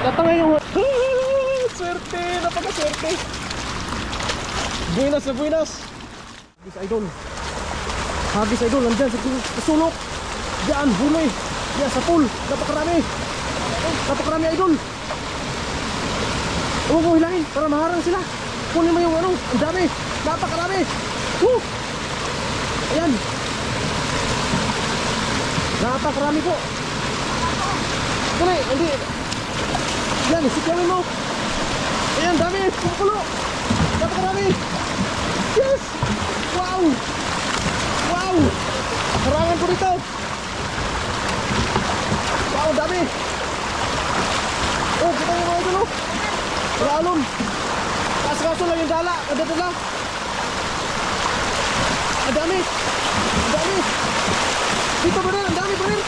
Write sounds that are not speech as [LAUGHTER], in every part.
Natangay yung... [LAUGHS] Swerte! Napakaswerte! Buenas na buenas! Hagis idol. Hagis idol, nandyan sa, sulok. Diyan, huli. Diyan sa pool. Napakarami. Napakarami idol. Huwag mo hilangin para maharang sila. Kunin mo yung ano, ang dami. Napakarami. Woo! Ayan. Napakarami po. Kuni, hindi. Yan, sikawin mo. Ayan, dami. Pumukulo. Napakarami. Yes! Wow! Wow! Harangan ko dito. Wow, dami. Oh, kita yung mga ito, no? Lalom. Kaso-kaso lang yung dala. Ada dala. Ang dami. Ang dami. Dito ba rin? Ang dami ba rin?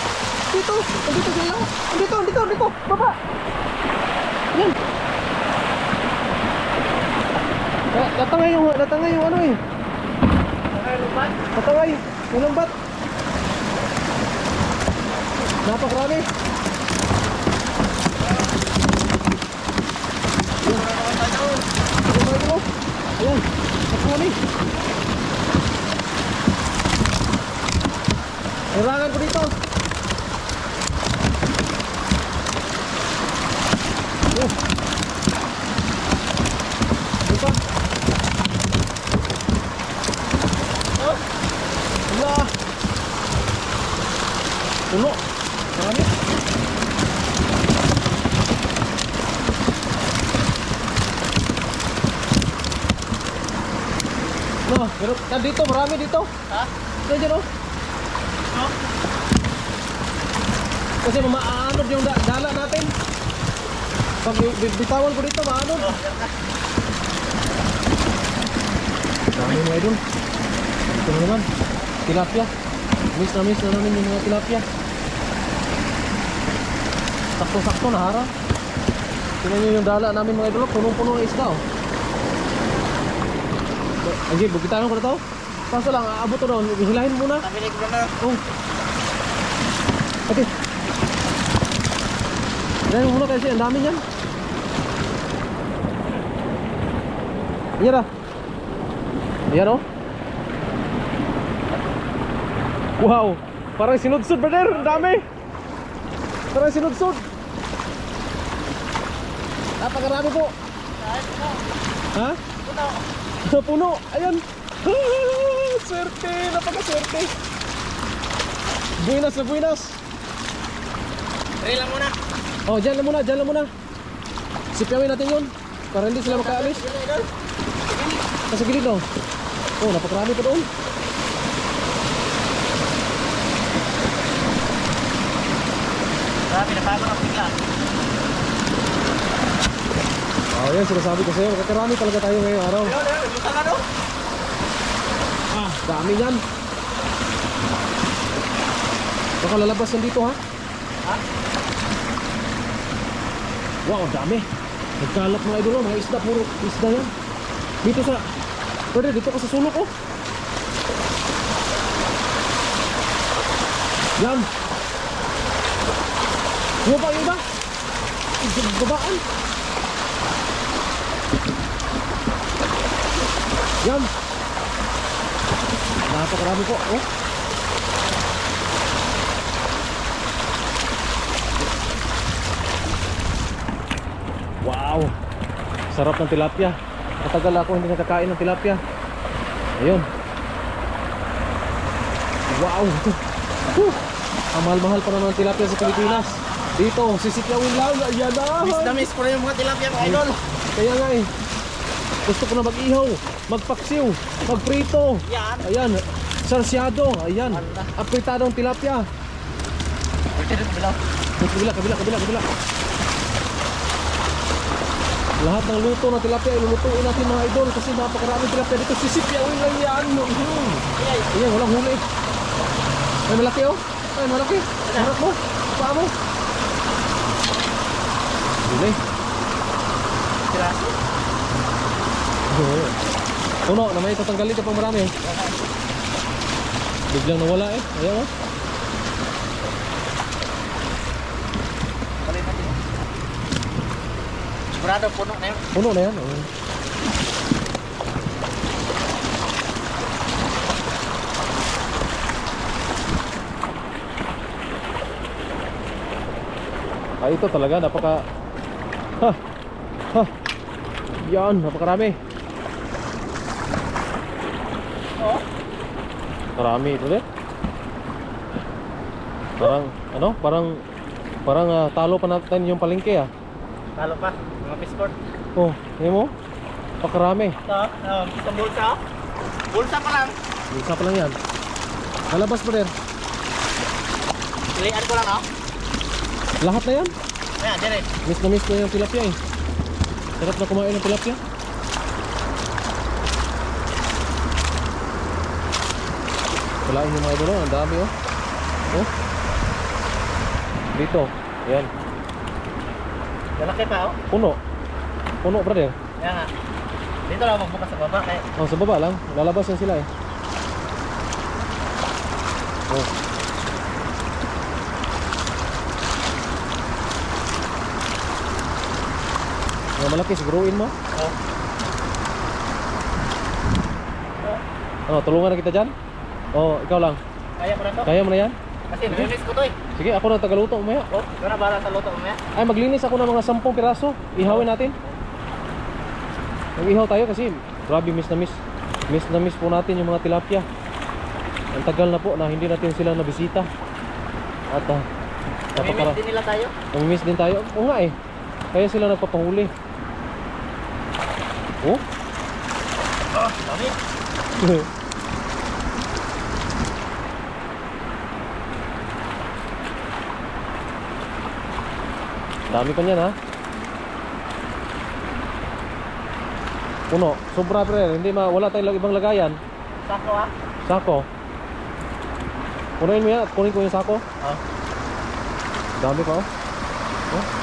Dito. Andito sila. Andito, andito, andito. Baba. Yan. Na, natangay yung, natangay yung ano eh. Natangay. Yung lambat. Napakarami. Ayan, napakarami. Kailangan ko dito. Oh. Dito. Oh. Wala. Puno. Marami. No, pero nandito marami dito. Ha? Ito dyan oh. No? Kasi maanod yung da- dala natin. Pag bi- bi- bitawan ko dito, maanod. Dami mga idol. Ito na naman. Tilapia. Miss na miss na namin yung mga tilapia. Sakto-sakto na harang. Tingnan nyo yung dala namin mga idol. Punong-puno ng isda oh. Ay, bukitaan ko na to. Kaso lang, aabot to doon. Hilahin muna. Sabi ni Bruno. Oh. Okay. Yan muna kasi ang dami niyan. Ayan ah. Ayan oh. Wow. Parang sinudsud brother. Ang dami. Parang sinudsud. Napakarami po. Ha? Puno. Puno. Ayan. [LAUGHS] Swerte. Napakaswerte. Buenas na buenas. Try lang muna. Oh, dyan lang muna, dyan lang muna. Sipyawin natin yun. Para hindi sila makaalis. Sa gilid no. Oh, napakarami pa doon. Grabe, nabago ng bigla. Oh, yan sinasabi ko sa'yo. Kakarami talaga tayo ngayong araw. Ayun, ayun, luta ka no? Ah, dami yan. Baka lalabas yan dito ha. Ha? Wow, dami. Nagkalap mga idolo, mga isda, puro isda yan. Dito sa, pwede dito ka sa sulok oh. Yan. Yung ba, yung ba? Babaan. Yan. Napakarami po, oh. Wow! Sarap ng tilapia. Matagal ako hindi nakakain ng tilapia. Ayun. Wow! Whew! Ang mahal-mahal pa naman ng tilapia sa Pilipinas. Dito, sisikyawin lang. Ayan na! Miss na miss ko na yung mga tilapia ko, idol. Kaya nga eh. Gusto ko na mag-ihaw, magpaksiw, magprito. Yan. Ayan, sarsyado. Ayan, apritadong tilapia. Kabila, kabila, kabila, kabila. Lahat ng luto ng tilapia ilulutuin natin mga idol kasi napakaraming tilapia dito. Sisikyawin lang yan. Mhm. Ay, Ayan, walang huli. Ay, malaki oh. Ay, malaki. Harap mo. Paa mo. Huli. Piraso. Oo. Puno, na may tatanggalin ka pang marami. Biglang nawala eh. Ayan oh. Balik natin. Sigurado puno na yun. Puno na yan. Oh. Ah, ito talaga, napaka... Ha! Ha! Yan, napakarami. Oo. Marami ito din. Parang, ano? Parang, parang ah, talo pa natin yung palengke ah. Talo pa. Mga piskort. Oh, tingnan mo? Napakarami. Ito, um, isang bulsa. oh. Bulsa pa lang. Isa pa lang yan. Lalabas pa rin. Pilihan ko lang, oh. Lahat na yan. Ayan, dire. Miss na miss ko yung tilapia eh. Sarap na kumain ng tilapia. Walain yung mga idol, oh. ang dami oh. Oh. Dito, yan. Lalaki pa, oh. Puno. Puno brother. Ayan nga. Dito lang magbukas sa baba. Kaya Oh, sa baba lang. Lalabas yan sila eh. Oh. Mga malaki, siguruin mo. Oh. Oh, tulungan na kita dyan. Oh, ikaw lang. Kaya ko na to. Kaya mo na yan? Kasi nilinis ko to eh. Sige, ako na tagaluto mamaya. Oh, ikaw na para sa luto mamaya. Ay, maglinis ako ng mga 10 piraso. Ihawin natin. Mag-ihaw tayo kasi grabe miss na miss. Miss na miss po natin yung mga tilapia. Ang tagal na po na hindi natin sila nabisita. At uh, napakara Namimiss din nila tayo. namimiss din tayo. Oo nga eh. Kaya sila nagpapahuli. Oh? Oh, dami. [LAUGHS] Dami pa niyan ha. Puno. Sobra pre. Hindi ma wala tayong ibang lagayan. Sako ah. Sako. Kunin mo yan at kunin ko yung sako. Oh. Dami pa oh. Oh.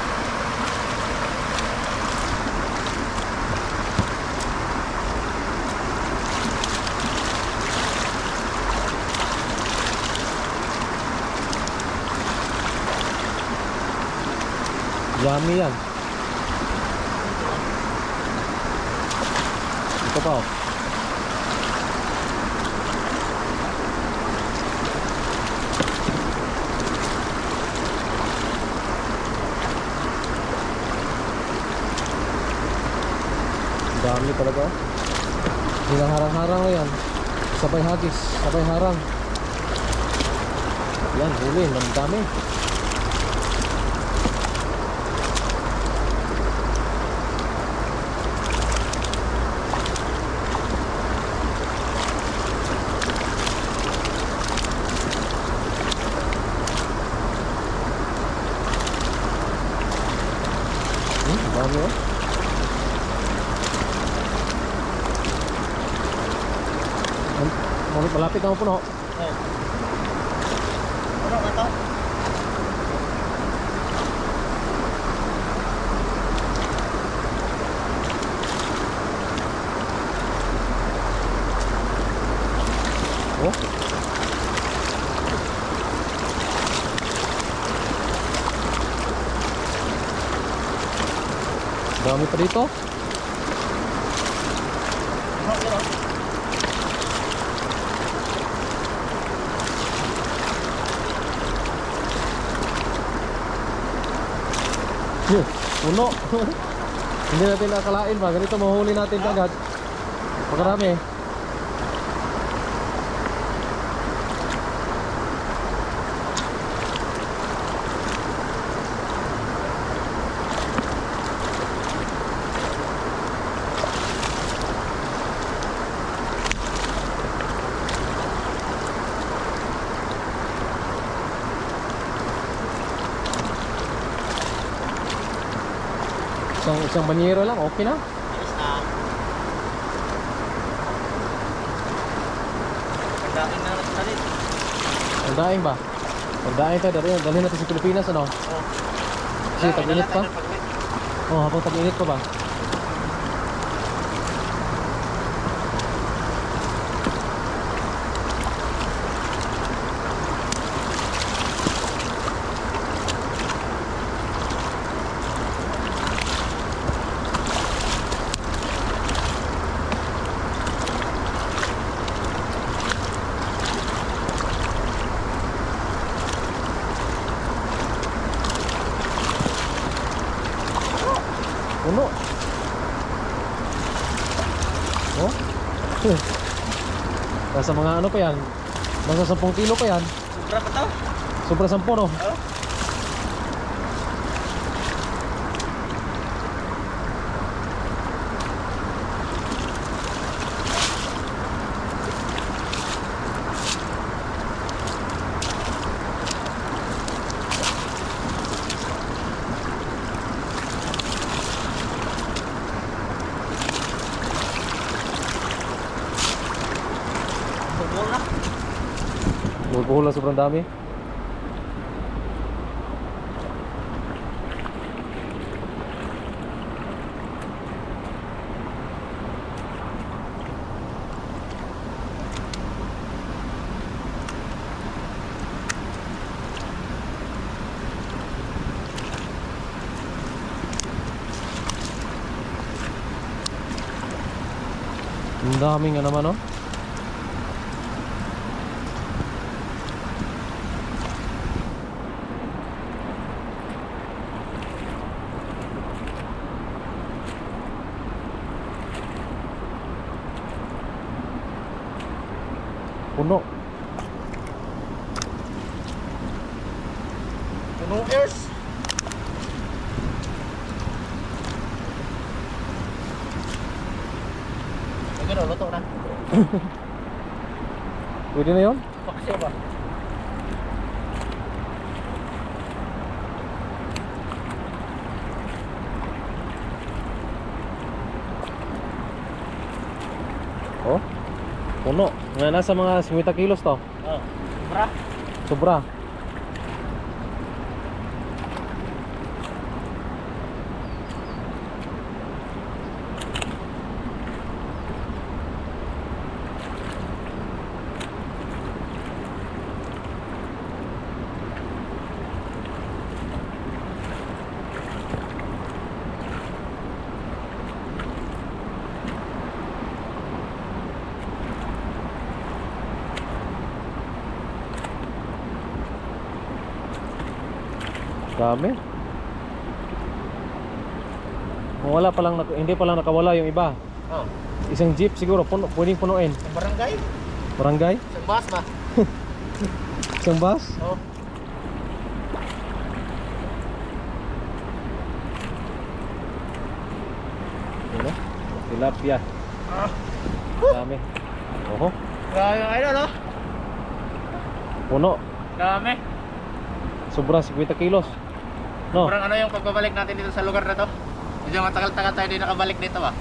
Yummy yan. Ito pa oh. Dami talaga oh. Hinaharang-harang na yan. Sabay hagis, sabay harang. Yan, huli, ang dami. Hmm, ang dami oh. Malapit, malapit na puno. Oh. Ano ka to? Oh. Dami pa dito. Oh. Yun, puno. [LAUGHS] Hindi natin nakalain ba? Ganito mahuli natin agad. Pagkarami. Isang, isang banyero lang, okay na. Ayos na. Ang daming na nagsalit. Ang daing ba? Ang daing tayo, dalhin, dalhin natin sa Pilipinas, ano? Oh. Kasi tag-init pa. Oh, habang tag-init pa ba? Puno. Oh. Nasa mga ano pa yan? Nasa 10 kilo pa yan. Sobra pa to. Sobra 10 no? Oh. Subol na. Bubuhol na sobrang dami. Ang dami nga naman, oh. Puno. Puno ears. Sige, luto na. [LAUGHS] Pwede na yun? Paksiw ba? Oh. Puno. Nga nasa mga 50 kilos to. Oh. Sobra. Sobra. Dami. Kung wala pa lang, hindi pa lang nakawala yung iba. Oh. Isang jeep siguro, puno, pwedeng punuin. Sa barangay. Barangay? Sa bus ba? [LAUGHS] Isang bus? Oh. Ano? Tilapia. Ah. Dami. Oho. Grabe yung idol, oh. Puno. Dami. Sobra 50 kilos. No? Sobrang ano yung pagbabalik natin dito sa lugar na to. Medyo matagal-tagal tayo din nakabalik dito ba?